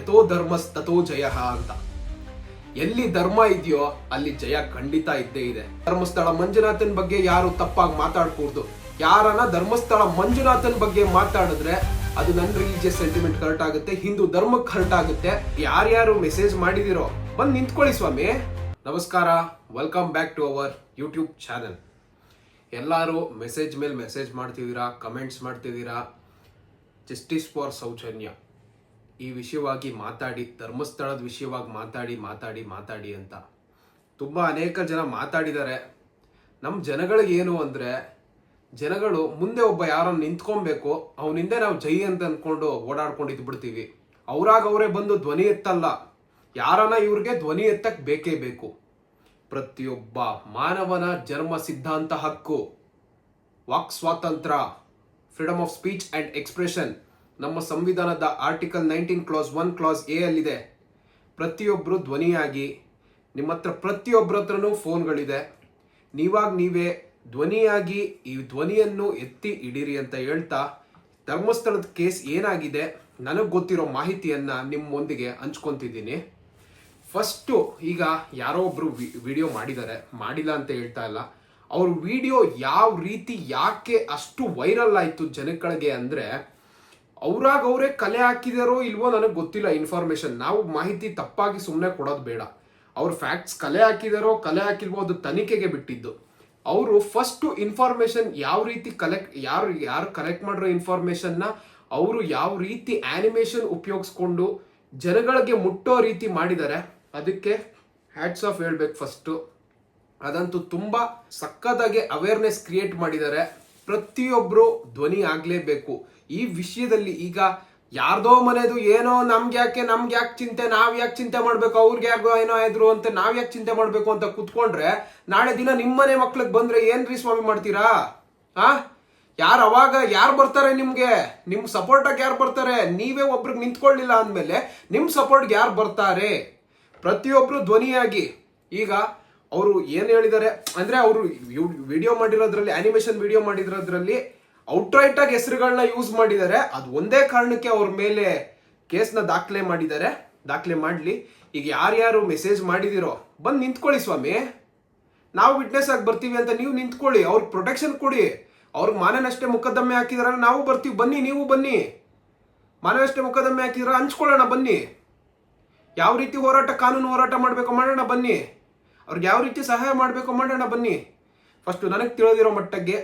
ಯಥೋ ಧರ್ಮಸ್ ತಥೋ ಜಯ ಅಂತ. ಎಲ್ಲಿ ಧರ್ಮ ಇದೆಯೋ ಅಲ್ಲಿ ಜಯ ಖಂಡಿತ ಇದ್ದೇ ಇದೆ. ಧರ್ಮಸ್ಥಳ ಮಂಜುನಾಥನ್ ಬಗ್ಗೆ ಯಾರು ತಪ್ಪಾಗಿ ಮಾತಾಡ್ಕೂಡ್ದು? ಯಾರನ್ನ ಧರ್ಮಸ್ಥಳ ಮಂಜುನಾಥನ್ ಬಗ್ಗೆ ಮಾತಾಡಿದ್ರೆ ಅದು ನನ್ ರಿಲಿಜಿಯಸ್ ಸೆಂಟಿಮೆಂಟ್ ಕರೆಕ್ಟ್ ಆಗುತ್ತೆ, ಹಿಂದೂ ಧರ್ಮಕ್ಕೆ ಕರೆಕ್ಟ್ ಆಗುತ್ತೆ. ಯಾರ್ಯಾರು ಮೆಸೇಜ್ ಮಾಡಿದಿರೋ, ಬಂದು ನಿಂತ್ಕೊಳ್ಳಿ ಸ್ವಾಮಿ. ನಮಸ್ಕಾರ welcome back to our YouTube channel ಎಲ್ಲರೂ ಮೆಸೇಜ್ ಮೇಲೆ ಮೆಸೇಜ್ ಮಾಡ್ತಿದ್ದೀರಾ ಕಮೆಂಟ್ಸ್ ಮಾಡ್ತಿದ್ದೀರಾ? Justice for Sowjanya. ಈ ವಿಷಯವಾಗಿ ಮಾತಾಡಿ, ಧರ್ಮಸ್ಥಳದ ವಿಷಯವಾಗಿ ಮಾತಾಡಿ ಮಾತಾಡಿ ಮಾತಾಡಿ ಅಂತ. ತುಂಬ ಅನೇಕ ಜನ ಮಾತಾಡಿದ್ದಾರೆ. ನಮ್ಮ ಜನಗಳಿಗೆ ಏನು ಅಂದರೆ, ಜನಗಳು ಮುಂದೆ ಒಬ್ಬ ಯಾರನ್ನು ನಿಂತ್ಕೊಬೇಕು, ಅವನಿಂದ ನಾವು ಜೈ ಅಂತ ಅಂದ್ಕೊಂಡು ಓಡಾಡ್ಕೊಂಡು ಇದ್ಬಿಡ್ತೀವಿ ಅವ್ರಾಗ ಅವರೇ ಬಂದು ಧ್ವನಿ ಎತ್ತಲ್ಲ. ಯಾರನ್ನ ಇವ್ರಿಗೆ ಧ್ವನಿ ಎತ್ತಕ್ಕೆ ಬೇಕೇ ಬೇಕು. ಪ್ರತಿಯೊಬ್ಬ ಮಾನವನ ಜನ್ಮ ಸಿದ್ಧಾಂತ ಹಕ್ಕು. ವಾಕ್ ಸ್ವಾತಂತ್ರ್ಯ freedom of speech and expression ನಮ್ಮ ಸಂವಿಧಾನದ article nineteen clause one clause A ಅಲ್ಲಿದೆ. ಪ್ರತಿಯೊಬ್ಬರು ಧ್ವನಿಯಾಗಿ ನಿಮ್ಮ ಹತ್ರ ಪ್ರತಿಯೊಬ್ಬರ ಹತ್ರನೂ ಫೋನ್ಗಳಿದೆ. ನೀವಾಗ ನೀವೇ ಧ್ವನಿಯಾಗಿ ಈ ಧ್ವನಿಯನ್ನು ಎತ್ತಿ ಇಡೀರಿ ಅಂತ ಹೇಳ್ತಾ, ಧರ್ಮಸ್ಥಳದ ಕೇಸ್ ಏನಾಗಿದೆ, ನನಗೆ ಗೊತ್ತಿರೋ ಮಾಹಿತಿಯನ್ನ ನಿಮ್ಮೊಂದಿಗೆ ಹಂಚ್ಕೊತಿದ್ದೀನಿ. ಫಸ್ಟು ಈಗ ಯಾರೋ ಒಬ್ಬರು ವಿಡಿಯೋ ಮಾಡಿದ್ದಾರೆ, ಮಾಡಿಲ್ಲ ಅಂತ ಹೇಳ್ತಾ ಇಲ್ಲ. ಅವ್ರ ವಿಡಿಯೋ ಯಾವ ರೀತಿ, ಯಾಕೆ ಅಷ್ಟು ವೈರಲ್ ಆಯ್ತು ಜನಗಳಿಗೆ ಅಂದ್ರೆ ಅವ್ರಾಗ ಅವರೇ ಕಲೆ ಹಾಕಿದಾರೋ ಇಲ್ವೋ ನನಗೆ ಗೊತ್ತಿಲ್ಲ ಇನ್ಫಾರ್ಮೇಶನ್ ನಾವು ಮಾಹಿತಿ ತಪ್ಪಾಗಿ ಸುಮ್ಮನೆ ಕೊಡೋದು ಬೇಡ. ಅವ್ರ ಫ್ಯಾಕ್ಟ್ಸ್ ಕಲೆ ಹಾಕಿದಾರೋ, ಕಲೆ ಹಾಕಿಲ್ವೋ ಅದು ತನಿಖೆಗೆ ಬಿಟ್ಟಿದ್ದು. ಅವರು ಫಸ್ಟ್ ಇನ್ಫಾರ್ಮೇಶನ್ ಯಾವ ರೀತಿ ಕಲೆಕ್ಟ್ ಯಾರು ಯಾರು ಕಲೆಕ್ಟ್ ಮಾಡಿರೋ ಇನ್ಫಾರ್ಮೇಶನ್ನ ಅವರು ಯಾವ ರೀತಿ ಆ್ಯನಿಮೇಷನ್ ಉಪಯೋಗಿಸ್ಕೊಂಡು ಜನಗಳಿಗೆ ಮುಟ್ಟೋ ರೀತಿ ಮಾಡಿದ್ದಾರೆ ಅದಕ್ಕೆ ಹ್ಯಾಟ್ಸ್ ಆಫ್ ಹೇಳ್ಬೇಕು ಫಸ್ಟು ಅದಂತೂ ತುಂಬಾ ಸಕ್ಕತ್ತಾಗಿ ಅವೇರ್ನೆಸ್ ಕ್ರಿಯೇಟ್ ಮಾಡಿದ್ದಾರೆ ಪ್ರತಿಯೊಬ್ರು ಧ್ವನಿ ಆಗಲೇಬೇಕು. ಈ ವಿಷಯದಲ್ಲಿ ಈಗ ಯಾರ್ದೋ ಮನೆದು ಏನೋ ನಮ್ಗೆ ಯಾಕೆ ನಮ್ಗೆ ಯಾಕೆ ಚಿಂತೆ, ನಾವ್ ಯಾಕೆ ಚಿಂತೆ ಮಾಡ್ಬೇಕು, ಅವ್ರಿಗೆ ಯಾರಿಗೋ ಏನೋ ಆದ್ರು ಅಂತ ನಾವ್ ಯಾಕೆ ಚಿಂತೆ ಮಾಡ್ಬೇಕು ಅಂತ ಕುತ್ಕೊಂಡ್ರೆ ನಾಳೆ ದಿನ ನಿಮ್ಮನೆ ಮಕ್ಳಿಗೆ ಬಂದ್ರೆ ಏನ್ರಿ ಸ್ವಾಮಿ ಮಾಡ್ತೀರಾ? ಆ? ಯಾರು ಅವಾಗ ಯಾರು ಬರ್ತಾರೆ ನಿಮ್ಗೆ? ನಿಮ್ ಸಪೋರ್ಟ್ ಆಗಿ ಯಾರು ಬರ್ತಾರೆ? ನೀವೇ ಒಬ್ರಿಗೆ ನಿಂತ್ಕೊಳ್ಳಿಲ್ಲ ಅಂದ್ಮೇಲೆ ನಿಮ್ ಸಪೋರ್ಟ್ಗೆ ಯಾರು ಬರ್ತಾರೆ? ಪ್ರತಿಯೊಬ್ರು ಧ್ವನಿಯಾಗಿ. ಈಗ ಅವರು ಏನು ಹೇಳಿದ್ದಾರೆ? ಅಂದ್ರೆ ಅವರು ವಿಡಿಯೋ ಮಾಡಿರೋದ್ರಲ್ಲಿ ಆನಿಮೇಷನ್ ವಿಡಿಯೋ ಮಾಡಿರೋದ್ರಲ್ಲಿ ಔಟ್ರೈಟ್ ಆಗಿ ಹೆಸರುಗಳನ್ನ ಯೂಸ್ ಮಾಡಿದ್ದಾರೆ. ಅದು ಒಂದೇ ಕಾರಣಕ್ಕೆ ಅವ್ರ ಮೇಲೆ ಕೇಸ್ನ ದಾಖಲೆ ಮಾಡಿದ್ದಾರೆ. ದಾಖಲೆ ಮಾಡ್ಲಿ. ಈಗ ಯಾರ್ಯಾರು ಮೆಸೇಜ್ ಮಾಡಿದಿರೋ, ಬಂದು ನಿಂತ್ಕೊಳ್ಳಿ ಸ್ವಾಮಿ. ನಾವು ವಿಟ್ನೆಸ್ ಆಗಿ ಬರ್ತೀವಿ ಅಂತ ನೀವು ನಿಂತ್ಕೊಳ್ಳಿ. ಅವ್ರ ಪ್ರೊಟೆಕ್ಷನ್ ಕೊಡಿ. ಅವ್ರಿಗೆ ಮಾನನಷ್ಟೇ ಮುಖದಮ್ಮೆ ಹಾಕಿದಾರ ನಾವು ಬರ್ತೀವಿ. ಬನ್ನಿ, ನೀವು ಬನ್ನಿ. ಮಾನನಷ್ಟೇ ಮುಖದಮ್ಮೆ ಹಾಕಿದ್ರ, ಹಂಚ್ಕೊಳ್ಳೋಣ ಬನ್ನಿ. ಯಾವ ರೀತಿ ಹೋರಾಟ, ಕಾನೂನು ಹೋರಾಟ ಮಾಡಬೇಕು, ಮಾಡೋಣ ಬನ್ನಿ. ಅವ್ರಿಗೆ ಯಾವ ರೀತಿ ಸಹಾಯ ಮಾಡಬೇಕು ಮಾಡೋಣ ಬನ್ನಿ. ಫಸ್ಟ್ ನನಗೆ ತಿಳಿದಿರೋ ಮಟ್ಟಕ್ಕೆ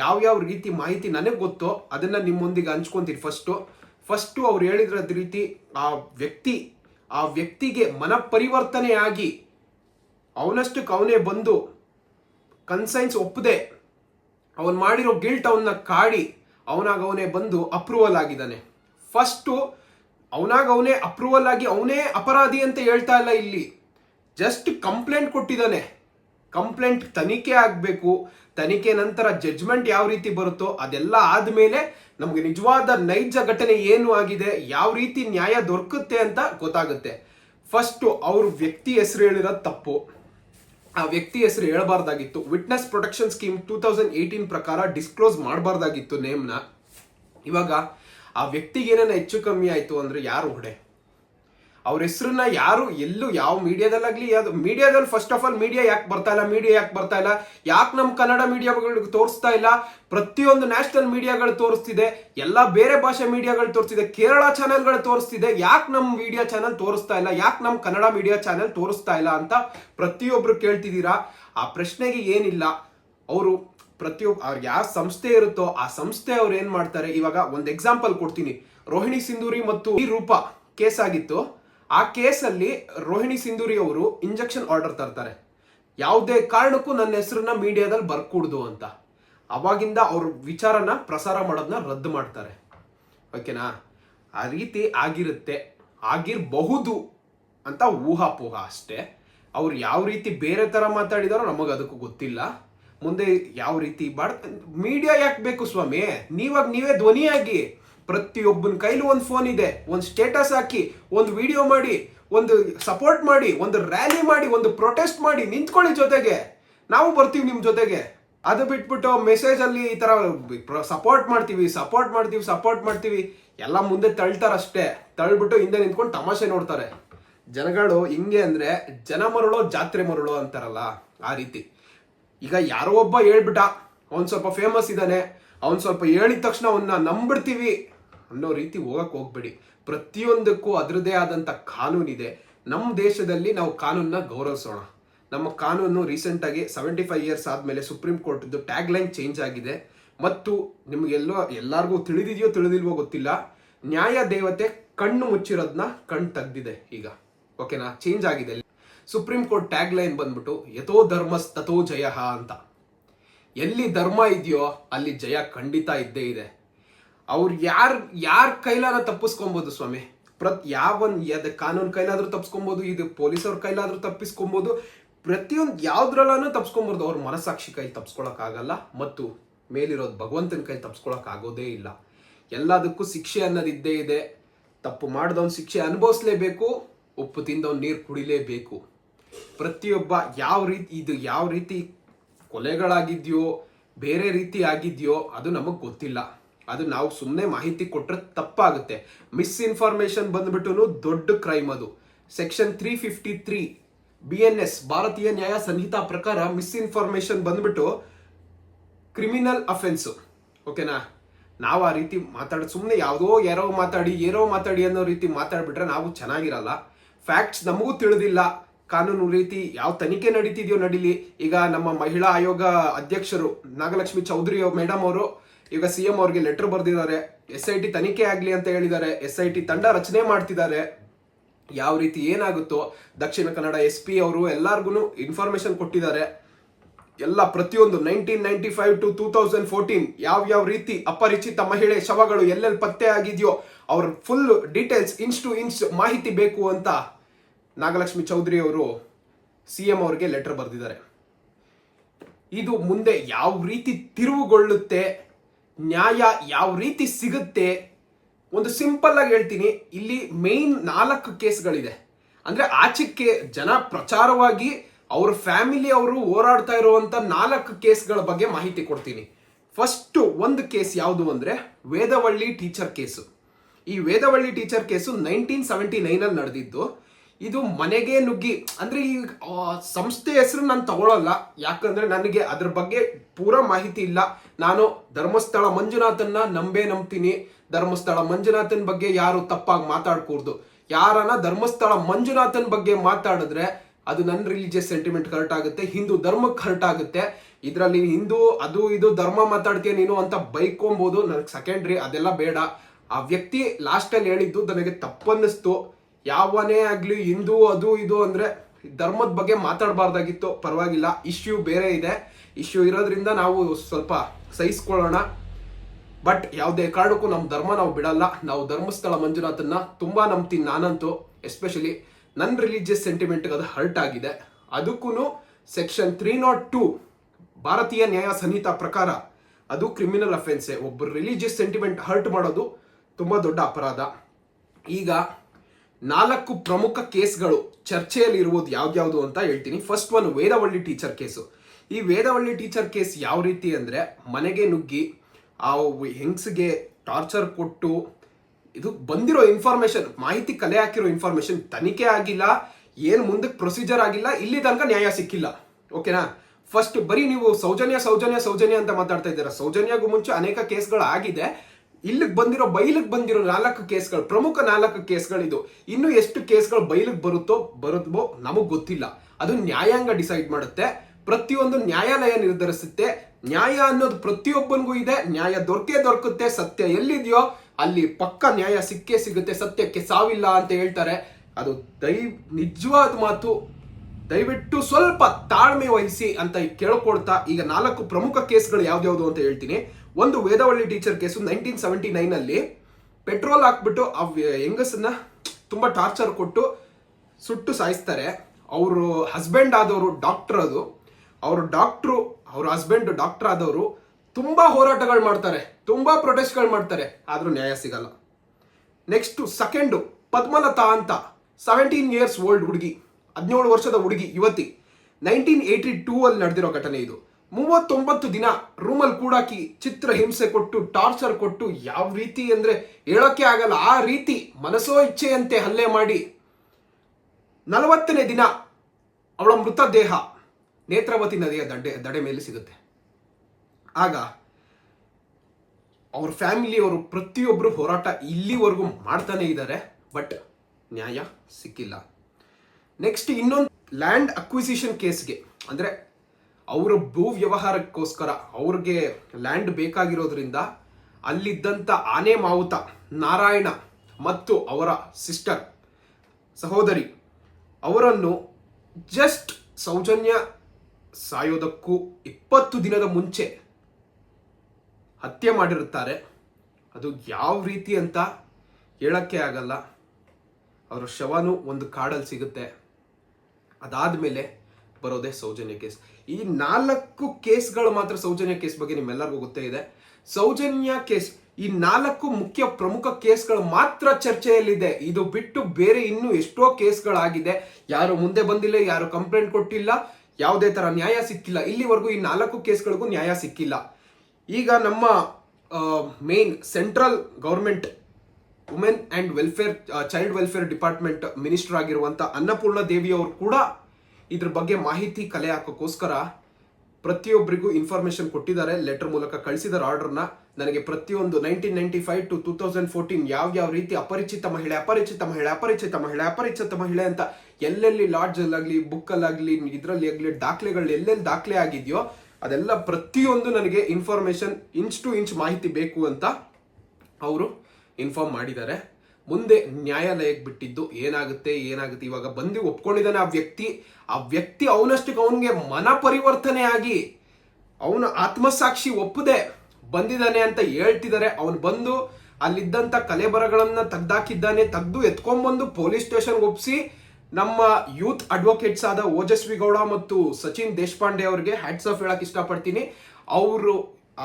ಯಾವ್ಯಾವ ರೀತಿ ಮಾಹಿತಿ ನನಗೆ ಗೊತ್ತೋ ಅದನ್ನ ನಿಮ್ಮೊಂದಿಗೆ ಹಂಚ್ಕೊಂತೀನಿ ಫಸ್ಟು ಫಸ್ಟು ಅವ್ರು ಹೇಳಿದ್ರದ ರೀತಿ ಆ ವ್ಯಕ್ತಿ, ಆ ವ್ಯಕ್ತಿಗೆ ಮನಪರಿವರ್ತನೆ ಆಗಿ ಅವನಷ್ಟಕ್ಕೆ ಅವನೇ ಬಂದು ಕನ್ಸೈನ್ಸ್ ಒಪ್ಪದೆ ಅವನು ಮಾಡಿರೋ ಗಿಲ್ಟ್ ಅವನ್ನ ಕಾಡಿ ಅವನಾಗ ಅವನೇ ಬಂದು ಅಪ್ರೂವಲ್ ಆಗಿದ್ದಾನೆ. ಫಸ್ಟು ಅವನಾಗ ಅವನೇ ಅಪ್ರೂವಲ್ ಆಗಿ ಅವನೇ ಅಪರಾಧಿ ಅಂತ ಹೇಳ್ತಾ ಇಲ್ಲ ಇಲ್ಲಿ. ಜಸ್ಟ್ ಕಂಪ್ಲೇಂಟ್ ಕೊಟ್ಟಿದ್ದಾನೆ. ಕಂಪ್ಲೇಂಟ್ ತನಿಖೆ ಆಗಬೇಕು. ತನಿಖೆ ನಂತರ ಜಡ್ಜ್ಮೆಂಟ್ ಯಾವ ರೀತಿ ಬರುತ್ತೋ ಅದೆಲ್ಲ ಆದಮೇಲೆ ನಮಗೆ ನಿಜವಾದ ನೈಜ ಘಟನೆ ಏನು ಆಗಿದೆ, ಯಾವ ರೀತಿ ನ್ಯಾಯ ದೊರಕುತ್ತೆ ಅಂತ ಗೊತ್ತಾಗುತ್ತೆ. ಫಸ್ಟು ಅವ್ರ ವ್ಯಕ್ತಿ ಹೆಸರು ಹೇಳಿರೋದು ತಪ್ಪು. ಆ ವ್ಯಕ್ತಿ ಹೆಸರು ಹೇಳಬಾರ್ದಾಗಿತ್ತು. Witness protection scheme two thousand eighteen ಪ್ರಕಾರ ಡಿಸ್ಕ್ಲೋಸ್ ಮಾಡಬಾರ್ದಾಗಿತ್ತು ನೇಮ್ನ ಇವಾಗ ಆ ವ್ಯಕ್ತಿಗೆ ಏನೇನು ಹೆಚ್ಚು ಕಮ್ಮಿ ಆಯ್ತು ಅಂದ್ರೆ ಯಾರು ಹೊಡೆ? ಅವ್ರ ಹೆಸರನ್ನ ಯಾರು, ಎಲ್ಲೂ ಯಾವ ಮೀಡಿಯಾದಲ್ಲಾಗ್ಲಿ, ಅದು ಮೀಡಿಯಾದಲ್ಲಿ ಫಸ್ಟ್ ಆಫ್ ಆಲ್ ಮೀಡಿಯಾ ಯಾಕೆ ಬರ್ತಾ ಇಲ್ಲ ಮೀಡಿಯಾ ಯಾಕೆ ಬರ್ತಾ ಇಲ್ಲ, ಯಾಕೆ ನಮ್ಮ ಕನ್ನಡ ಮೀಡಿಯಾಗಳಿಗೆ ತೋರಿಸ್ತಾ ಇಲ್ಲ, ಪ್ರತಿಯೊಂದು ನ್ಯಾಷನಲ್ ಮೀಡಿಯಾಗಳು ತೋರಿಸ್ತಿದೆ, ಎಲ್ಲ ಬೇರೆ ಭಾಷೆ ಮೀಡಿಯಾಗಳು ತೋರಿಸ್ತಿದೆ, ಕೇರಳ ಚಾನೆಲ್ಗಳು ತೋರಿಸ್ತಿದೆ, ಯಾಕೆ ನಮ್ಮ ಮೀಡಿಯಾ ಚಾನೆಲ್ ತೋರಿಸ್ತಾ ಇಲ್ಲ, ಯಾಕೆ ನಮ್ಮ ಕನ್ನಡ ಮೀಡಿಯಾ ಚಾನೆಲ್ ತೋರಿಸ್ತಾ ಇಲ್ಲ ಅಂತ ಪ್ರತಿಯೊಬ್ರು ಕೇಳ್ತಿದ್ದೀರಾ? ಆ ಪ್ರಶ್ನೆಗೆ ಏನಿಲ್ಲ. ಅವರು ಪ್ರತಿಯೊಬ್ಬ ಅವ್ರಿಗೆ ಯಾವ ಸಂಸ್ಥೆ ಇರುತ್ತೋ, ಆ ಸಂಸ್ಥೆ ಅವ್ರು ಏನ್ ಮಾಡ್ತಾರೆ? ಇವಾಗ ಒಂದು ಎಕ್ಸಾಂಪಲ್ ಕೊಡ್ತೀನಿ. ರೋಹಿಣಿ ಸಿಂಧೂರಿ ಮತ್ತು ಈ ರೂಪ ಕೇಸ್ ಆಗಿತ್ತು. ಆ ಕೇಸಲ್ಲಿ ರೋಹಿಣಿ ಸಿಂಧೂರಿ ಅವರು ಇಂಜೆಕ್ಷನ್ ಆರ್ಡರ್ ತರ್ತಾರೆ. ಯಾವುದೇ ಕಾರಣಕ್ಕೂ ನನ್ನ ಹೆಸರನ್ನ ಮೀಡಿಯಾದಲ್ಲಿ ಬರ್ಕೂಡ್ದು ಅಂತ. ಅವಾಗಿಂದ ಅವ್ರ ವಿಚಾರನ ಪ್ರಸಾರ ಮಾಡೋದನ್ನ ರದ್ದು ಮಾಡ್ತಾರೆ. ಓಕೆನಾ? ಆ ರೀತಿ ಆಗಿರುತ್ತೆ. ಆಗಿರಬಹುದು ಅಂತ ಊಹಾಪೋಹ ಅಷ್ಟೇ. ಅವ್ರು ಯಾವ ರೀತಿ ಬೇರೆ ತರ ಮಾತಾಡಿದಾರೋ ನಮಗೆ ಅದಕ್ಕೂ ಗೊತ್ತಿಲ್ಲ. ಮುಂದೆ ಯಾವ ರೀತಿ ಬಾಡ್ ಮೀಡಿಯಾ ಯಾಕೆ ಬೇಕು ಸ್ವಾಮಿ? ನೀವಾಗ ನೀವೇ ಧ್ವನಿಯಾಗಿ ಪ್ರತಿಯೊಬ್ಬನ ಕೈಲೂ ಒಂದು ಫೋನ್ ಇದೆ. ಒಂದು ಸ್ಟೇಟಸ್ ಹಾಕಿ, ಒಂದು ವಿಡಿಯೋ ಮಾಡಿ, ಒಂದು ಸಪೋರ್ಟ್ ಮಾಡಿ, ಒಂದು ರ್ಯಾಲಿ ಮಾಡಿ, ಒಂದು ಪ್ರೊಟೆಸ್ಟ್ ಮಾಡಿ ನಿಂತ್ಕೊಳ್ಳಿ ಜೊತೆಗೆ. ನಾವು ಬರ್ತೀವಿ ನಿಮ್ಮ ಜೊತೆಗೆ. ಅದು ಬಿಟ್ಬಿಟ್ಟು ಮೆಸೇಜ್ ಅಲ್ಲಿ ಈ ತರ ಸಪೋರ್ಟ್ ಮಾಡ್ತೀವಿ ಸಪೋರ್ಟ್ ಮಾಡ್ತೀವಿ ಸಪೋರ್ಟ್ ಮಾಡ್ತೀವಿ. ಎಲ್ಲ ಮುಂದೆ ತಳ್ತಾರಷ್ಟೇ ತಳ್ಬಿಟ್ಟು ಹಿಂದೆ ನಿಂತ್ಕೊಂಡು ತಮಾಷೆ ನೋಡ್ತಾರೆ. ಜನಗಳು ಹಿಂಗೆ ಅಂದ್ರೆ ಜನ ಮರುಳೋ ಜಾತ್ರೆ ಮರುಳೋ ಅಂತಾರಲ್ಲ ಆ ರೀತಿ. ಈಗ ಯಾರೋ ಒಬ್ಬ ಹೇಳ್ಬಿಟ್ಟ, ಅವ್ನು ಸ್ವಲ್ಪ ಫೇಮಸ್ ಇದ್ದಾನೆ, ಅವ್ನು ಸ್ವಲ್ಪ ಹೇಳಿದ ತಕ್ಷಣ ಅವನ್ನ ನಂಬಿಡ್ತೀವಿ ಅನ್ನೋ ರೀತಿ ಹೋಗಕ್ ಹೋಗ್ಬೇಡಿ. ಪ್ರತಿಯೊಂದಕ್ಕೂ ಅದರದೇ ಆದಂತ ಕಾನೂನಿದೆ ನಮ್ಮ ದೇಶದಲ್ಲಿ ನಾವು ಕಾನೂನನ್ನ ಗೌರವಿಸೋಣ. ನಮ್ಮ ಕಾನೂನು ರೀಸೆಂಟ್ ಆಗಿ ಸೆವೆಂಟಿ ಫೈವ್ ಇಯರ್ಸ್ ಆದ್ಮೇಲೆ Supreme Court tag line change ಆಗಿದೆ. ಮತ್ತು ನಿಮಗೆಲ್ಲೋ ಎಲ್ಲರಿಗೂ ತಿಳಿದಿದೆಯೋ ತಿಳಿದಿಲ್ವೋ ಗೊತ್ತಿಲ್ಲ. ನ್ಯಾಯ ದೇವತೆ ಕಣ್ಣು ಮುಚ್ಚಿರೋದನ್ನ ಕಣ್ಣು ತೆಗ್ದಿದೆ ಈಗ. ಓಕೆನಾ? ಚೇಂಜ್ ಆಗಿದೆ ಸುಪ್ರೀಂ ಕೋರ್ಟ್ ಟ್ಯಾಗ್ ಲೈನ್ ಬಂದ್ಬಿಟ್ಟು ಯಥೋ ಧರ್ಮಸ್ ತಥೋ ಜಯ ಅಂತ. ಎಲ್ಲಿ ಧರ್ಮ ಇದೆಯೋ ಅಲ್ಲಿ ಜಯ ಖಂಡಿತ ಇದ್ದೇ ಇದೆ. ಅವ್ರು ಯಾರ ಯಾರ ಕೈಲಾರ ತಪ್ಪಿಸ್ಕೊಬೋದು ಸ್ವಾಮಿ? ಪ್ರತ್ ಯಾವನ್ ಯದ ಕಾನೂನು ಕೈಲಾದ್ರೂ ತಪ್ಪಿಸ್ಕೊಬೋದು ಇದು ಪೊಲೀಸವ್ರ ಕೈಲಾದ್ರೂ ತಪ್ಪಿಸ್ಕೊಬೋದು, ಪ್ರತಿಯೊಂದು ಯಾವ್ದ್ರಲ್ಲೂ ತಪ್ಸ್ಕೊಂಬಾರ್ದು. ಅವ್ರ ಮನಸ್ಸಾಕ್ಷಿ ಕೈ ತಪ್ಸ್ಕೊಳಕ್ ಆಗಲ್ಲ ಮತ್ತು ಮೇಲಿರೋದು ಭಗವಂತನ ಕೈ ತಪ್ಸ್ಕೊಳಕ್ ಆಗೋದೇ ಇಲ್ಲ. ಎಲ್ಲದಕ್ಕೂ ಶಿಕ್ಷೆ ಅನ್ನೋದು ಇದ್ದೇ ಇದೆ. ತಪ್ಪು ಮಾಡಿದವನ್ ಶಿಕ್ಷೆ ಅನುಭವಿಸ್ಲೇಬೇಕು, ಉಪ್ಪು ತಿಂದವನ್ ನೀರು ಕುಡಿಲೇಬೇಕು. ಪ್ರತಿಯೊಬ್ಬ ಯಾವ ರೀತಿ, ಇದು ಯಾವ ರೀತಿ ಕೊಲೆಗಳಾಗಿದ್ಯೋ, ಬೇರೆ ರೀತಿ ಆಗಿದೆಯೋ, ಅದು ನಮಗೆ ಗೊತ್ತಿಲ್ಲ. ಅದು ನಾವು ಸುಮ್ಮನೆ ಮಾಹಿತಿ ಕೊಟ್ಟರೆ ತಪ್ಪಾಗುತ್ತೆ. ಮಿಸ್ಇನ್ಫಾರ್ಮೇಶನ್ ಬಂದ್ಬಿಟ್ಟು ದೊಡ್ಡ ಕ್ರೈಮ್ ಅದು. Section three fifty three B N S Bharatiya Nyaya Sanhita ಪ್ರಕಾರ ಮಿಸ್ಇನ್ಫಾರ್ಮೇಶನ್ ಬಂದ್ಬಿಟ್ಟು ಕ್ರಿಮಿನಲ್ ಅಫೆನ್ಸು ಓಕೆನಾ ನಾವು ಆ ರೀತಿ ಮಾತಾಡೋದು ಸುಮ್ಮನೆ ಯಾವುದೋ ಯಾರೋ ಮಾತಾಡಿ, ಏನೋ ಮಾತಾಡಿ ಅನ್ನೋ ರೀತಿ ಮಾತಾಡ್ಬಿಟ್ರೆ ನಾವು ಚೆನ್ನಾಗಿರಲ್ಲ. ಫ್ಯಾಕ್ಟ್ಸ್ ನಮಗೂ ತಿಳಿದಿಲ್ಲ. ಕಾನೂನು ರೀತಿ ಯಾವ ತನಿಖೆ ನಡೀತಿದೆಯೋ ನಡೀಲಿ. ಈಗ ನಮ್ಮ ಮಹಿಳಾ ಆಯೋಗ ಅಧ್ಯಕ್ಷರು ನಾಗಲಕ್ಷ್ಮಿ ಚೌಧರಿ ಮೇಡಮ್ ಅವರು ಈಗ ಸಿ ಎಂ ಅವ್ರಿಗೆ ಲೆಟರ್ ಬರೆದಿದ್ದಾರೆ ಎಸ್ ಐ ಟಿ ತನಿಖೆ ಆಗಲಿ ಅಂತ ಹೇಳಿದ್ದಾರೆ ಎಸ್ ಐ ಟಿ ತಂಡ ರಚನೆ ಮಾಡ್ತಿದ್ದಾರೆ. ಯಾವ ರೀತಿ ಏನಾಗುತ್ತೋ, ದಕ್ಷಿಣ ಕನ್ನಡ ಎಸ್ ಪಿ ಅವರು ಎಲ್ಲಾರ್ಗು ಇನ್ಫಾರ್ಮೇಶನ್ ಕೊಟ್ಟಿದ್ದಾರೆ. ಎಲ್ಲ ಪ್ರತಿಯೊಂದು nineteen ninety five to two thousand fourteen ಯಾವ ಯಾವ ರೀತಿ ಅಪರಿಚಿತ ಮಹಿಳೆ ಶವಗಳು ಎಲ್ಲೆಲ್ಲಿ ಪತ್ತೆ ಆಗಿದೆಯೋ, ಅವ್ರ full details inch to inch ಮಾಹಿತಿ ಬೇಕು ಅಂತ ನಾಗಲಕ್ಷ್ಮಿ ಚೌಧರಿ ಅವರು ಸಿ ಎಂ ಅವರಿಗೆ ಲೆಟರ್ ಬರೆದಿದ್ದಾರೆ. ಇದು ಮುಂದೆ ಯಾವ ರೀತಿ ತಿರುವುಗೊಳ್ಳುತ್ತೆ ನ್ಯಾಯ ಯಾವ ರೀತಿ ಸಿಗುತ್ತೆ? ಒಂದು ಸಿಂಪಲ್ ಆಗಿ ಹೇಳ್ತೀನಿ. ಇಲ್ಲಿ ಮೇನ್ ನಾಲ್ಕು ಕೇಸ್ಗಳಿದೆ. ಅಂದ್ರೆ ಆಚೆಕ್ಕೆ ಜನ ಪ್ರಚಾರವಾಗಿ ಅವ್ರ ಫ್ಯಾಮಿಲಿ ಅವರು ಹೋರಾಡ್ತಾ ಇರುವಂತ ನಾಲ್ಕು ಕೇಸ್ಗಳ ಬಗ್ಗೆ ಮಾಹಿತಿ ಕೊಡ್ತೀನಿ. ಫಸ್ಟ್ ಒಂದು ಕೇಸ್ ಯಾವುದು ಅಂದ್ರೆ ವೇದವಳ್ಳಿ ಟೀಚರ್ ಕೇಸು ಈ Vedavalli teacher case nineteen seventy ನೈನಲ್ಲಿ ನಡೆದಿದ್ದು. ಇದು ಮನೆಗೆ ನುಗ್ಗಿ, ಅಂದ್ರೆ ಈ ಸಂಸ್ಥೆ ಹೆಸರು ನಾನು ತಗೊಳ್ಳಲ್ಲ ಯಾಕಂದ್ರೆ ನನಗೆ ಅದ್ರ ಬಗ್ಗೆ ಪೂರ ಮಾಹಿತಿ ಇಲ್ಲ. ನಾನು ಧರ್ಮಸ್ಥಳ ಮಂಜುನಾಥನ್ನ ನಂಬೇ ನಂಬ್ತೀನಿ. ಧರ್ಮಸ್ಥಳ ಮಂಜುನಾಥನ್ ಬಗ್ಗೆ ಯಾರು ತಪ್ಪಾಗಿ ಮಾತಾಡ್ಕೂಡ್ದು. ಯಾರನ್ನ ಧರ್ಮಸ್ಥಳ ಮಂಜುನಾಥನ್ ಬಗ್ಗೆ ಮಾತಾಡಿದ್ರೆ ಅದು ನನ್ನ ರಿಲಿಜಿಯಸ್ ಸೆಂಟಿಮೆಂಟ್ ಕರೆಕ್ಟ್ ಆಗುತ್ತೆ, ಹಿಂದೂ ಧರ್ಮಕ್ಕೆ ಕರೆಕ್ಟ್ ಆಗುತ್ತೆ. ಇದರಲ್ಲಿ ಹಿಂದೂ ಅದು ಇದು ಧರ್ಮ ಮಾತಾಡ್ತೀಯ ನೀನು ಅಂತ ಬೈಕೊಂಬೋದು. ನನಗೆ ಸೆಕೆಂಡ್ರಿ ಅದೆಲ್ಲ ಬೇಡ. ಆ ವ್ಯಕ್ತಿ ಲಾಸ್ಟಲ್ಲಿ ಹೇಳಿದ್ದು ನನಗೆ ತಪ್ಪನ್ನಿಸ್ತು. ಯಾವನೇ ಆಗ್ಲಿ ಹಿಂದೂ, ಅದು, ಇದು ಅಂದ್ರೆ ಧರ್ಮದ ಬಗ್ಗೆ ಮಾತಾಡಬಾರ್ದಾಗಿತ್ತು. ಪರವಾಗಿಲ್ಲ ಇಶ್ಯೂ ಬೇರೆ ಇದೆ. ಇಶ್ಯೂ ಇರೋದ್ರಿಂದ ನಾವು ಸ್ವಲ್ಪ ಸಹಿಸ್ಕೊಳ್ಳೋಣ. ಬಟ್ ಯಾವುದೇ ಕಾರಣಕ್ಕೂ ನಮ್ಮ ಧರ್ಮ ನಾವು ಬಿಡಲ್ಲ. ನಾವು ಧರ್ಮಸ್ಥಳ ಮಂಜುನಾಥನ್ನ ತುಂಬಾ ನಂಬ್ತೀನಿ ನಾನಂತೂ. ಎಸ್ಪೆಷಲಿ ನನ್ನ ರಿಲಿಜಿಯಸ್ ಸೆಂಟಿಮೆಂಟ್ ಅದು ಹರ್ಟ್ ಆಗಿದೆ. ಅದಕ್ಕೂ ಸೆಕ್ಷನ್ ತ್ರೀ ನಾಟ್ ಟೂ ಭಾರತೀಯ ನ್ಯಾಯ ಸಂಹಿತಾ ಪ್ರಕಾರ ಅದು ಕ್ರಿಮಿನಲ್ ಅಫೆನ್ಸೆ ಒಬ್ಬರು ರಿಲಿಜಿಯಸ್ ಸೆಂಟಿಮೆಂಟ್ ಹರ್ಟ್ ಮಾಡೋದು ತುಂಬಾ ದೊಡ್ಡ ಅಪರಾಧ. ಈಗ ನಾಲ್ಕು ಪ್ರಮುಖ ಕೇಸ್ಗಳು ಚರ್ಚೆಯಲ್ಲಿ ಇರುವುದು ಯಾವ್ದ್ಯಾವ್ದು ಅಂತ ಹೇಳ್ತೀನಿ. First one Vedavalli teacher case ಈ ವೇದವಳ್ಳಿ ಟೀಚರ್ ಕೇಸ್ ಯಾವ ರೀತಿ ಅಂದ್ರೆ ಮನೆಗೆ ನುಗ್ಗಿ ಆ ಹೆಂಗ್ಸ್ಗೆ ಟಾರ್ಚರ್ ಕೊಟ್ಟು ಇದು ಬಂದಿರೋ ಇನ್ಫಾರ್ಮೇಶನ್ ಮಾಹಿತಿ ಕಲೆ ಹಾಕಿರೋ ಇನ್ಫಾರ್ಮೇಶನ್ ತನಿಖೆ ಆಗಿಲ್ಲ, ಏನು ಮುಂದಕ್ಕೆ ಪ್ರೊಸೀಜರ್ ಆಗಿಲ್ಲ, ಇಲ್ಲಿ ತನಕ ನ್ಯಾಯ ಸಿಕ್ಕಿಲ್ಲ. ಓಕೆನಾ ಫಸ್ಟ್ ಬರೀ ನೀವು ಸೌಜನ್ಯ ಸೌಜನ್ಯ ಸೌಜನ್ಯ ಅಂತ ಮಾತಾಡ್ತಾ ಇದ್ದೀರಾ. ಸೌಜನ್ಯಗೂ ಮುಂಚೆ ಅನೇಕ ಕೇಸ್ಗಳು ಆಗಿದೆ ಇಲ್ಲಿಗೆ ಬಂದಿರೋ ಬೈಲಿಗೆ ಬಂದಿರೋ ನಾಲ್ಕು ಕೇಸ್ಗಳು, ಪ್ರಮುಖ ನಾಲ್ಕು ಕೇಸ್ಗಳಿದು. ಇನ್ನು ಎಷ್ಟು ಕೇಸ್ಗಳು ಬೈಲಿಗೆ ಬರುತ್ತೋ ಬರುತ್ತೋ ನಮಗೆ ಗೊತ್ತಿಲ್ಲ. ಅದು ನ್ಯಾಯಾಂಗ ಡಿಸೈಡ್ ಮಾಡುತ್ತೆ. ಪ್ರತಿಯೊಂದು ನ್ಯಾಯಾಲಯ ನಿರ್ಧರಿಸುತ್ತೆ. ನ್ಯಾಯ ಅನ್ನೋದು ಪ್ರತಿಯೊಬ್ಬನಿಗೂ ಇದೆ. ನ್ಯಾಯ ದೊರಕೇ ದೊರಕುತ್ತೆ. ಸತ್ಯ ಎಲ್ಲಿದೆಯೋ, ಅಲ್ಲಿ ಪಕ್ಕ ನ್ಯಾಯ ಸಿಕ್ಕೇ ಸಿಗುತ್ತೆ. ಸತ್ಯಕ್ಕೆ ಸಾವಿಲ್ಲ ಅಂತ ಹೇಳ್ತಾರೆ. ಅದು ದೈ, ನಿಜವಾದ ಮಾತು. ದಯವಿಟ್ಟು ಸ್ವಲ್ಪ ತಾಳ್ಮೆ ವಹಿಸಿ ಅಂತ ಕೇಳ್ಕೊಳ್ತಾ ಈಗ ನಾಲ್ಕು ಪ್ರಮುಖ ಕೇಸ್ಗಳು ಯಾವ್ದ್ಯಾವ್ದು ಅಂತ ಹೇಳ್ತೀನಿ. ಒಂದು Vedavalli teacher case nineteen seventy ನೈನಲ್ಲಿ petrol ಹಾಕ್ಬಿಟ್ಟು ಆ ಹೆಂಗಸನ್ನ ತುಂಬಾ ಟಾರ್ಚರ್ ಕೊಟ್ಟು ಸುಟ್ಟು ಸಾಯಿಸ್ತಾರೆ. ಅವರು ಹಸ್ಬೆಂಡ್ ಆದವರು ಡಾಕ್ಟರ್ ಅದು. ಅವರು ಡಾಕ್ಟ್ರು ಅವ್ರ ಹಸ್ಬೆಂಡ್ ಡಾಕ್ಟರ್ ಆದವರು ತುಂಬಾ ಹೋರಾಟಗಳು ಮಾಡ್ತಾರೆ. ತುಂಬಾ ಪ್ರೊಟೆಸ್ಟ್ಗಳು ಮಾಡ್ತಾರೆ. ಆದ್ರೂ ನ್ಯಾಯ ಸಿಗಲ್ಲ. ನೆಕ್ಸ್ಟ್ ಸೆಕೆಂಡು ಪದ್ಮಲತಾ ಅಂತ ಸೆವೆಂಟೀನ್ ಇಯರ್ಸ್ ಓಲ್ಡ್ ಹುಡುಗಿ, ಹದಿನೇಳು ವರ್ಷದ ಹುಡುಗಿ, ಯುವತಿ ನೈನ್ಟೀನ್ ಏಯ್ಟಿ ಟೂ ಅಲ್ಲಿ ನಡೆದಿರೋ ಘಟನೆ ಇದು. ಮೂವತ್ತೊಂಬತ್ತು ದಿನ ರೂಮಲ್ಲಿ ಕೂಡಾಕಿ ಚಿತ್ರ ಹಿಂಸೆ ಕೊಟ್ಟು, ಟಾರ್ಚರ್ ಕೊಟ್ಟು ಯಾವ ರೀತಿ ಅಂದರೆ ಹೇಳೋಕ್ಕೆ ಆಗಲ್ಲ. ಆ ರೀತಿ ಮನಸೋ ಇಚ್ಛೆಯಂತೆ ಹಲ್ಲೆ ಮಾಡಿ ನಲವತ್ತನೇ ದಿನ ಅವಳ ಮೃತದೇಹ ನೇತ್ರಾವತಿ ನದಿಯ ದಡೆ ದಡೆ ಮೇಲೆ ಸಿಗುತ್ತೆ. ಆಗ ಅವ್ರ ಫ್ಯಾಮಿಲಿಯವರು ಪ್ರತಿಯೊಬ್ಬರು ಹೋರಾಟ ಇಲ್ಲಿವರೆಗೂ ಮಾಡ್ತಾನೆ ಇದ್ದಾರೆ. ಬಟ್ ನ್ಯಾಯ ಸಿಕ್ಕಿಲ್ಲ. ನೆಕ್ಸ್ಟ್ ಇನ್ನೊಂದು ಲ್ಯಾಂಡ್ ಅಕ್ವಿಸಿಷನ್ ಕೇಸ್ಗೆ, ಅಂದರೆ ಅವರ ಭೂ ವ್ಯವಹಾರಕ್ಕೋಸ್ಕರ ಅವ್ರಿಗೆ ಲ್ಯಾಂಡ್ ಬೇಕಾಗಿರೋದ್ರಿಂದ ಅಲ್ಲಿದ್ದಂಥ ಆನೆ ಮಾವುತ, ನಾರಾಯಣ ಮತ್ತು ಅವರ ಸಿಸ್ಟರ್ ಸಹೋದರಿ, ಅವರನ್ನು ಜಸ್ಟ್ ಸೌಜನ್ಯ ಸಾಯೋದಕ್ಕೂ ಇಪ್ಪತ್ತು ದಿನದ ಮುಂಚೆ ಹತ್ಯೆ ಮಾಡಿರುತ್ತಾರೆ. ಅದು ಯಾವ ರೀತಿ ಅಂತ ಹೇಳಕ್ಕೆ ಆಗಲ್ಲ. ಅವರ ಶವನು ಒಂದು ಕಾಡಲ್ಲಿ ಸಿಗುತ್ತೆ. ಅದಾದ್ಮೇಲೆ ಬರೋದೇ ಸೌಜನ್ಯ ಕೇಸ್. ಈ ನಾಲ್ಕು ಕೇಸ್ಗಳು ಮಾತ್ರ ಸೌಜನ್ಯ ಕೇಸ್ ಬಗ್ಗೆ ನಿಮ್ಮೆಲ್ಲರಿಗೂ ಗೊತ್ತೇ ಇದೆ. ಸೌಜನ್ಯ ಕೇಸ್, ಈ ನಾಲ್ಕು ಮುಖ್ಯ ಪ್ರಮುಖ ಕೇಸ್ಗಳು ಮಾತ್ರ ಚರ್ಚೆಯಲ್ಲಿದೆ. ಇದು ಬಿಟ್ಟು ಬೇರೆ ಇನ್ನೂ ಎಷ್ಟೋ ಕೇಸ್ಗಳಾಗಿದೆ. ಯಾರು ಮುಂದೆ ಬಂದಿಲ್ಲ, ಯಾರು ಕಂಪ್ಲೇಂಟ್ ಕೊಟ್ಟಿಲ್ಲ, ಯಾವುದೇ ತರ ನ್ಯಾಯ ಸಿಕ್ಕಿಲ್ಲ. ಇಲ್ಲಿವರೆಗೂ ಈ ನಾಲ್ಕು ಕೇಸ್ಗಳಿಗೂ ನ್ಯಾಯ ಸಿಕ್ಕಿಲ್ಲ. ಈಗ ನಮ್ಮ main central government women and welfare child welfare department minister ಆಗಿರುವಂತ ಅನ್ನಪೂರ್ಣ ದೇವಿ ಅವರು ಕೂಡ ಇದ್ರ ಬಗ್ಗೆ ಮಾಹಿತಿ ಕಲೆ ಹಾಕೋಕ್ಕೋಸ್ಕರ ಪ್ರತಿಯೊಬ್ಬರಿಗೂ ಇನ್ಫಾರ್ಮೇಶನ್ ಕೊಟ್ಟಿದ್ದಾರೆ. ಲೆಟರ್ ಮೂಲಕ ಕಳಿಸಿದ್ದಾರೆ ಆರ್ಡರ್ನ ನನಗೆ ಪ್ರತಿಯೊಂದು nineteen ninety five to two thousand fourteen ಯಾವ ಯಾವ ರೀತಿ ಅಪರಿಚಿತ ಮಹಿಳೆ ಅಪರಿಚಿತ ಮಹಿಳೆ ಅಪರಿಚಿತ ಮಹಿಳೆ ಅಪರಿಚಿತ ಮಹಿಳೆ ಅಂತ ಎಲ್ಲೆಲ್ಲಿ ಲಾಡ್ಜಲ್ಲಾಗಲಿ ಬುಕ್ಕಲ್ಲಾಗಲಿ ಇದರಲ್ಲಿ ಆಗ್ಲಿ ದಾಖಲೆಗಳು ಎಲ್ಲೆಲ್ಲಿ ದಾಖಲೆ ಆಗಿದೆಯೋ ಅದೆಲ್ಲ ಪ್ರತಿಯೊಂದು ನನಗೆ ಇನ್ಫಾರ್ಮೇಶನ್ ಇಂಚ್ ಟು ಇಂಚ್ ಮಾಹಿತಿ ಬೇಕು ಅಂತ ಅವರು ಇನ್ಫಾರ್ಮ್ ಮಾಡಿದ್ದಾರೆ. ಮುಂದೆ ನ್ಯಾಯಾಲಯಕ್ಕೆ ಬಿಟ್ಟಿದ್ದು ಏನಾಗುತ್ತೆ ಏನಾಗುತ್ತೆ? ಇವಾಗ ಬಂದು ಒಪ್ಕೊಂಡಿದ್ದಾನೆ ಆ ವ್ಯಕ್ತಿ. ಆ ವ್ಯಕ್ತಿ ಅವನಷ್ಟಕ್ಕೆ ಅವನಿಗೆ ಮನ ಪರಿವರ್ತನೆ ಆಗಿ ಅವನ ಆತ್ಮಸಾಕ್ಷಿ ಒಪ್ಪದೆ ಬಂದಿದ್ದಾನೆ ಅಂತ ಹೇಳ್ತಿದ್ದಾರೆ. ಅವನು ಬಂದು ಅಲ್ಲಿದ್ದಂಥ ಕಲೆಬರಗಳನ್ನ ತೆಗ್ದಾಕಿದ್ದಾನೆ, ತೆಗ್ದು ಎತ್ಕೊಂಡ್ಬಂದು ಪೊಲೀಸ್ ಸ್ಟೇಷನ್ ಒಪ್ಪಿಸಿ ನಮ್ಮ ಯೂತ್ ಅಡ್ವೊಕೇಟ್ಸ್ ಆದ ಓಜಸ್ವಿ ಗೌಡ ಮತ್ತು ಸಚಿನ್ ದೇಶಪಾಂಡೆ ಅವರಿಗೆ ಹ್ಯಾಟ್ಸ್ ಆಫ್ ಹೇಳಕ್ ಇಷ್ಟಪಡ್ತೀನಿ. ಅವರು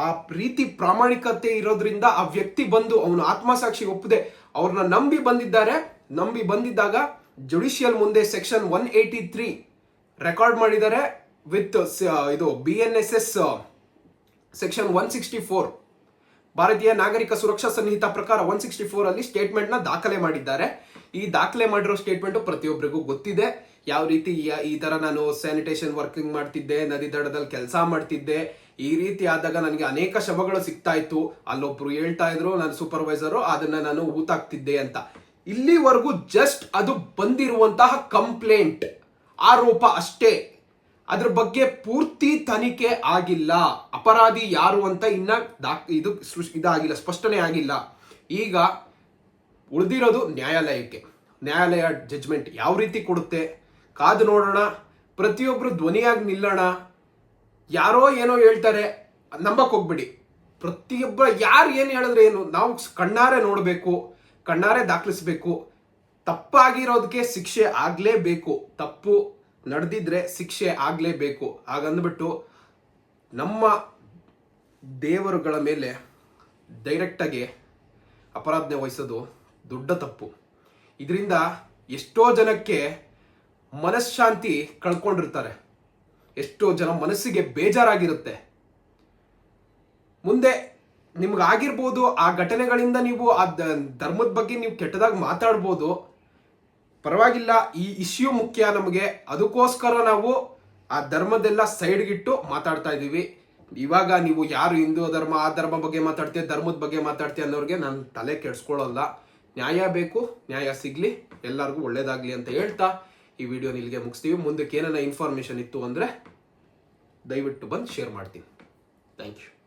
ಆ ಪ್ರೀತಿ ಪ್ರಾಮಾಣಿಕತೆ ಇರೋದ್ರಿಂದ ಆ ವ್ಯಕ್ತಿ ಬಂದು ಅವನು ಆತ್ಮಸಾಕ್ಷಿ ಒಪ್ಪದೆ ಅವ್ರನ್ನ ನಂಬಿ ಬಂದಿದ್ದಾರೆ. ನಂಬಿ ಬಂದಿದ್ದಾಗ ಜುಡಿಷಿಯಲ್ ಮುಂದೆ section one eighty three record ಮಾಡಿದ್ದಾರೆ ವಿತ್ ಇದು B N S S section one sixty four Bharatiya Nagarik Suraksha ಸಂಹಿತ ಪ್ರಕಾರ ಒನ್ ಸಿಕ್ಸ್ಟಿ ಫೋರ್ ಅಲ್ಲಿ ಸ್ಟೇಟ್ಮೆಂಟ್ನ ದಾಖಲೆ ಮಾಡಿದ್ದಾರೆ. ಈ ದಾಖಲೆ ಮಾಡಿರೋ ಸ್ಟೇಟ್ಮೆಂಟ್ ಪ್ರತಿಯೊಬ್ಬರಿಗೂ ಗೊತ್ತಿದೆ. ಯಾವ ರೀತಿ ಈ ತರ ನಾನು ಸ್ಯಾನಿಟೇಷನ್ ವರ್ಕಿಂಗ್ ಮಾಡ್ತಿದ್ದೆ, ನದಿ ದಡದಲ್ಲಿ ಕೆಲಸ ಮಾಡ್ತಿದ್ದೆ ಈ ರೀತಿ ಆದಾಗ ನನಗೆ ಅನೇಕ ಶವಗಳು ಸಿಗ್ತಾ ಇತ್ತು. ಅಲ್ಲೊಬ್ರು ಹೇಳ್ತಾ ಇದ್ರು, ನನ್ನ ಸೂಪರ್ವೈಸರ್ ಅದನ್ನ ನಾನು ಊತಾಕ್ತಿದ್ದೆ ಅಂತ. ಇಲ್ಲಿವರೆಗೂ ಜಸ್ಟ್ ಅದು ಬಂದಿರುವಂತಹ ಕಂಪ್ಲೇಂಟ್ ಆರೋಪ ಅಷ್ಟೇ. ಅದ್ರ ಬಗ್ಗೆ ಪೂರ್ತಿ ತನಿಖೆ ಆಗಿಲ್ಲ. ಅಪರಾಧಿ ಯಾರು ಅಂತ ಇನ್ನ ಇದು ಇದಾಗಿಲ್ಲ, ಸ್ಪಷ್ಟನೆ ಆಗಿಲ್ಲ. ಈಗ ಉಳಿದಿರೋದು ನ್ಯಾಯಾಲಯಕ್ಕೆ. ನ್ಯಾಯಾಲಯ ಜಡ್ಜ್ಮೆಂಟ್ ಯಾವ ರೀತಿ ಕೊಡುತ್ತೆ? ಕಾದು ನೋಡೋಣ. ಪ್ರತಿಯೊಬ್ಬರು ಧ್ವನಿಯಾಗಿ ನಿಲ್ಲೋಣ. ಯಾರೋ ಏನೋ ಹೇಳ್ತಾರೆ, ನಂಬಕ್ ಹೋಗ್ಬಿಡಿ. ಪ್ರತಿಯೊಬ್ಬ ಯಾರು ಏನು ಹೇಳಿದ್ರೆ ಏನು, ನಾವು ಕಣ್ಣಾರೆ ನೋಡಬೇಕು, ಕಣ್ಣಾರೆ ದಾಖಲಿಸ್ಬೇಕು. ತಪ್ಪಾಗಿರೋದಕ್ಕೆ ಶಿಕ್ಷೆ ಆಗಲೇಬೇಕು. ತಪ್ಪು ನಡೆದಿದ್ರೆ ಶಿಕ್ಷೆ ಆಗಲೇಬೇಕು. ಹಾಗಂದ್ಬಿಟ್ಟು ನಮ್ಮ ದೇವರುಗಳ ಮೇಲೆ ಡೈರೆಕ್ಟಾಗಿ ಅಪರಾಧನೆ ವಹಿಸೋದು ದೊಡ್ಡ ತಪ್ಪು. ಇದರಿಂದ ಎಷ್ಟೋ ಜನಕ್ಕೆ ಮನಃಶಾಂತಿ ಕಳ್ಕೊಂಡಿರ್ತಾರೆ. ಎಷ್ಟೋ ಜನ ಮನಸ್ಸಿಗೆ ಬೇಜಾರಾಗಿರುತ್ತೆ. ಮುಂದೆ ನಿಮ್ಗೆ ಆಗಿರ್ಬೋದು ಆ ಘಟನೆಗಳಿಂದ ನೀವು ಆ ಧರ್ಮದ ಬಗ್ಗೆ ನೀವು ಕೆಟ್ಟದಾಗಿ ಮಾತಾಡ್ಬೋದು. ಪರವಾಗಿಲ್ಲ, ಈ ಇಶ್ಯೂ ಮುಖ್ಯ ನಮಗೆ. ಅದಕ್ಕೋಸ್ಕರ ನಾವು ಆ ಧರ್ಮದೆಲ್ಲ ಸೈಡ್ಗಿಟ್ಟು ಮಾತಾಡ್ತಾ ಇದ್ದೀವಿ. ಇವಾಗ ನೀವು ಯಾರು ಹಿಂದೂ ಧರ್ಮ, ಆ ಧರ್ಮ ಬಗ್ಗೆ ಮಾತಾಡ್ತೀಯ, ಧರ್ಮದ ಬಗ್ಗೆ ಮಾತಾಡ್ತೀಯ ಅನ್ನೋರಿಗೆ ನಾನು ತಲೆ ಕೆಡಿಸ್ಕೊಳ್ಳಲ್ಲ ನ್ಯಾಯ ಬೇಕು, ನ್ಯಾಯ ಸಿಗ್ಲಿ, ಎಲ್ಲರಿಗೂ ಒಳ್ಳೇದಾಗ್ಲಿ ಅಂತ ಹೇಳ್ತಾ ಈ ವಿಡಿಯೋ ಇಲ್ಲಿಗೆ ಮುಗಿಸ್ತೀವಿ. ಮುಂದಕ್ಕೆ ಏನೇನ ಇನ್ಫಾರ್ಮೇಶನ್ ಇತ್ತು ಅಂದರೆ ದಯವಿಟ್ಟು ಬಂದು ಶೇರ್ ಮಾಡ್ತೀನಿ. Thank you